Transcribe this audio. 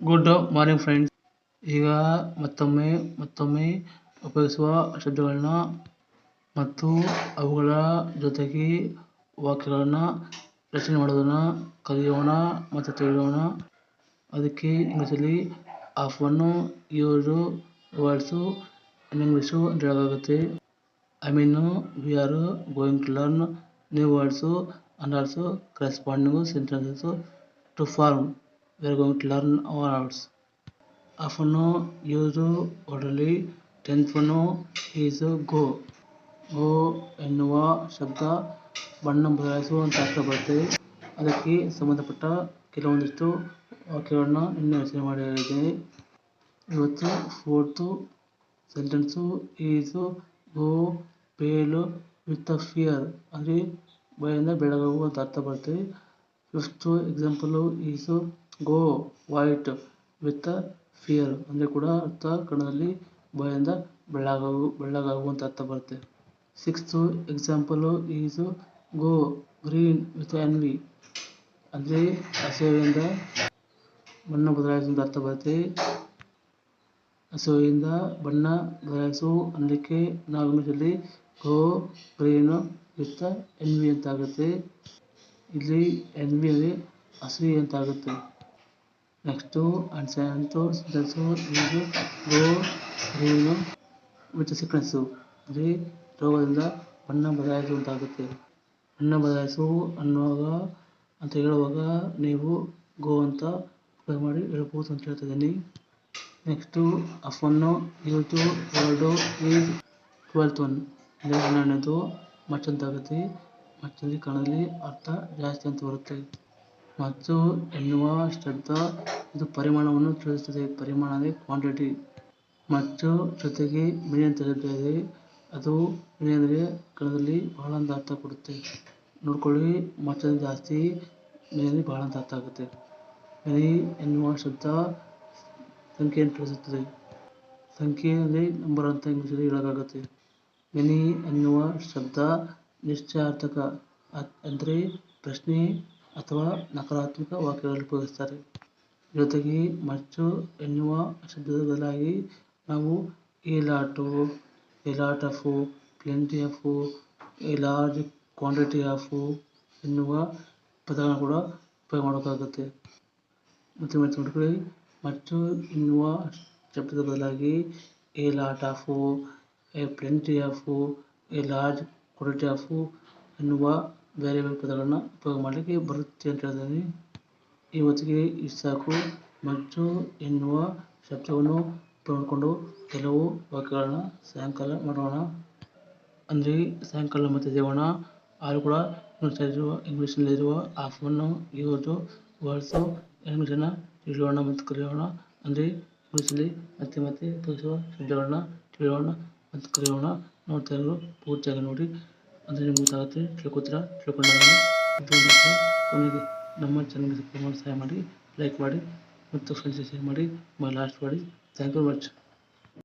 Good morning friends ಈಗ ಮತ್ತೊಮ್ಮೆ ಮತ್ತೊಮ್ಮೆ ಉಪಯೋಗಿಸುವ ಶಬ್ದಗಳನ್ನ ಮತ್ತು ಅವುಗಳ ಜೊತೆಗೆ ವಾಕ್ಯಗಳನ್ನ ರಚನೆ ಮಾಡೋದನ್ನ ಕಲಿಯೋಣ ಮತ್ತು ತಿಳಿಯೋಣ. ಅದಕ್ಕೆ ಇಂಗ್ಲೀಷಲ್ಲಿ often use words in English ಅಂತ ಹೇಳೋಕ್ಕಾಗುತ್ತೆ. I mean we are going to learn new words and also corresponding sentences to form. We are going to learn our words. Often used orderly tenth one is go. Go ಎನ್ನುವ ಶಬ್ದ ಬಣ್ಣ ಬದಲಾಯಿಸು ಅಂತ ಅರ್ಥ ಬರುತ್ತೆ ಅದಕ್ಕೆ ಸಂಬಂಧಪಟ್ಟ ಕೆಲವೊಂದಿಷ್ಟು ವಾಕ್ಯಗಳನ್ನ ನಿನ್ನೆ ರಚನೆ ಮಾಡಿದ್ದೇನೆ ಇವತ್ತು fourth sentence is go pale with a fear ಅಂದರೆ ಭಯದಿಂದ ಬೆಳಗಾಗು ಅಂತ ಅರ್ಥ ಬರುತ್ತೆ fifth example is go white with fear ಅಂದರೆ ಕೂಡ ಅರ್ಥ ಕನ್ನಡದಲ್ಲಿ ಭಯದಿಂದ ಬೆಳ್ಳಗಾಗು ಬೆಳ್ಳಗಾಗು ಅಂತ ಅರ್ಥ ಬರುತ್ತೆ. Sixth example is go green with envy ಅಂದರೆ ಅಸೂಯೆಯಿಂದ ಬಣ್ಣ ಬದಲಾಯಿಸು ಅಂತ ಅರ್ಥ ಬರುತ್ತೆ. ಅಸೂಯೆಯಿಂದ ಬಣ್ಣ ಬದಲಾಯಿಸು ಅನ್ನಲಿಕ್ಕೆ ನಾವು ಗೋ ಗ್ರೀನ್ ವಿತ್ ಎನ್ವಿ ಅಂತ ಆಗುತ್ತೆ ಇಲ್ಲಿ ಎನ್ವಿ ಅಂದರೆ ಅಸೂಯೆ ಅಂತ ಆಗುತ್ತೆ ನೆಕ್ಸ್ಟು ಆ್ಯಂಡ್ ಸೆಂಟೆನ್ಸು ಇದು ಗೋ ಗ್ರೀನು ವಿತ್ ಸಿಕ್ನೆಸ್ಸು ಅಂದರೆ ರೋಗದಿಂದ ಬಣ್ಣ ಬದಲಾಯಿಸುವಂತಾಗುತ್ತೆ ಬಣ್ಣ ಬದಲಾಯಿಸು ಅನ್ನುವಾಗ ಅಂತ ಹೇಳುವಾಗ ನೀವು ಗೋ ಅಂತ ಮಾಡಿ ಹೇಳ್ಬೋದು ಅಂತ ಹೇಳ್ತಿದ್ದೀನಿ ನೆಕ್ಸ್ಟು ಅಫನ್ನು ಇವತ್ತು ವರ್ಡು ಈಸ್ ಟ್ವೆಲ್ತ್ ಒನ್. ಅಂದರೆ ಹನ್ನೆರಡನೇದು ಮಚ್ಚಂತಾಗುತ್ತೆ ಮಚ್ಚಲ್ಲಿ ಕನ್ನಡದಲ್ಲಿ ಅರ್ಥ ಜಾಸ್ತಿ ಅಂತ ಬರುತ್ತೆ. ಮಚ್ಚು ಎನ್ನುವ ಶಬ್ದ ಇದು ಪರಿಮಾಣವನ್ನು ತಿಳಿಸುತ್ತದೆ. ಪರಿಮಾಣ ಅಂದರೆ ಕ್ವಾಂಟಿಟಿ ಮತ್ತು ಜೊತೆಗೆ ಮಿನಿ ಅಂತ ಹೇಳಿದ್ದೇವೆ ಅದು ಮಿನಿ ಅಂದರೆ ಕನ್ನಡದಲ್ಲಿ ಬಹಳ ಅಂತ ಅರ್ಥ ಕೊಡುತ್ತೆ. ನೋಡ್ಕೊಳ್ಳಿ ಮತ್ತೊಂದು ಜಾಸ್ತಿ ಮೀನಲ್ಲಿ ಬಹಳ ಅಂತ ಅರ್ಥ ಆಗುತ್ತೆ. ಮಿನಿ ಎನ್ನುವ ಶಬ್ದ ಸಂಖ್ಯೆಯನ್ನು ತಿಳಿಸುತ್ತದೆ. ಸಂಖ್ಯೆ ಅಂದರೆ ನಂಬರ್ ಅಂತ ಇಂಗ್ಲೀಷಲ್ಲಿ ಹೇಳೋಕ್ಕಾಗುತ್ತೆ. ಮೆನಿ ಎನ್ನುವ ಶಬ್ದ ನಿಶ್ಚಯಾರ್ಥಕ ಅಂದರೆ ಪ್ರಶ್ನೆ ಅಥವಾ ನಕಾರಾತ್ಮಕ ವಾಕ್ಯಗಳಲ್ಲಿ ಉಪಯೋಗಿಸ್ತಾರೆ ಜೊತೆಗೆ ಮಚ್ಚು ಎನ್ನುವ ಶಬ್ದದ ಬದಲಾಗಿ ನಾವು a a lot of plenty of a large quantity of ಎನ್ನುವ ಪದಗಳನ್ನು ಕೂಡ ಉಪಯೋಗ ಮಾಡೋಕ್ಕಾಗುತ್ತೆ ಮತ್ತು ನೋಡ್ಕೊಳ್ಳಿ ಮಚ್ಚು ಎನ್ನುವ ಶಬ್ದದ ಬದಲಾಗಿ a lot of a plenty of a large quantity of ಎನ್ನುವ ಬೇರೆ ಬೇರೆ ಪದಗಳನ್ನ ಉಪಯೋಗ ಮಾಡಲಿಕ್ಕೆ ಬರುತ್ತೆ ಅಂತ ಹೇಳಿದ್ದೀನಿ ಇವತ್ತಿಗೆ ಇಷ್ಟು ಸಾಕು. ಮಚ್ಚು ಎನ್ನುವ ಶಬ್ದವನ್ನು ಉಪಯೋಗಿಸ್ಕೊಂಡು ಕೆಲವು ವಾಕ್ಯಗಳನ್ನ ಸಾಯಂಕಾಲ ಮಾಡೋಣ. ಅಂದರೆ ಸಾಯಂಕಾಲ ಮತ್ತೆ ದೇವೋಣ ಆದರೂ ಕೂಡ ಇಂಗ್ಲೀಷಲ್ಲಿರುವ ಇಂಗ್ಲೀಷಲ್ಲಿರುವ ಆಫನ್ನು ಯೂಸು ವರ್ಡ್ಸು ಇಂಗ್ಲೀಷನ್ನು ತಿಳಿಯೋಣ ಮತ್ತು ಕಲಿಯೋಣ. ಅಂದರೆ ಇಂಗ್ಲೀಷಲ್ಲಿ ಮತ್ತೆ ಮತ್ತೆ ಉಪಯೋಗಿಸುವ ಶಬ್ದಗಳನ್ನ ತಿಳಿಯೋಣ ಮತ್ತು ಕಲಿಯೋಣ. ನೋಡ್ತಾ ಇರೋರು ಪೂರ್ತಿಯಾಗಿ ನೋಡಿ. ಅಂದರೆ ನಿಮ್ಗೆ ಗೊತ್ತಾಗುತ್ತೆ ತಿಳ್ಕೊತೀರಾ ತಿಳ್ಕೊಂಡಾಗ ಇದು ಕೊನೆಗೆ ನಮ್ಮ ಚಾನಲ್ಗೆ ಸಬ್ಸ್ಕ್ರೈಬ್ ಮಾಡಿ ಸಹಾಯ ಮಾಡಿ ಲೈಕ್ ಮಾಡಿ ಮತ್ತು ಫ್ರೆಂಡ್ಸ್ಗೆ ಶೇರ್ ಮಾಡಿ ಲಾಸ್ಟ್ ಮಾಡಿ ಥ್ಯಾಂಕ್ ಯು ಮಚ್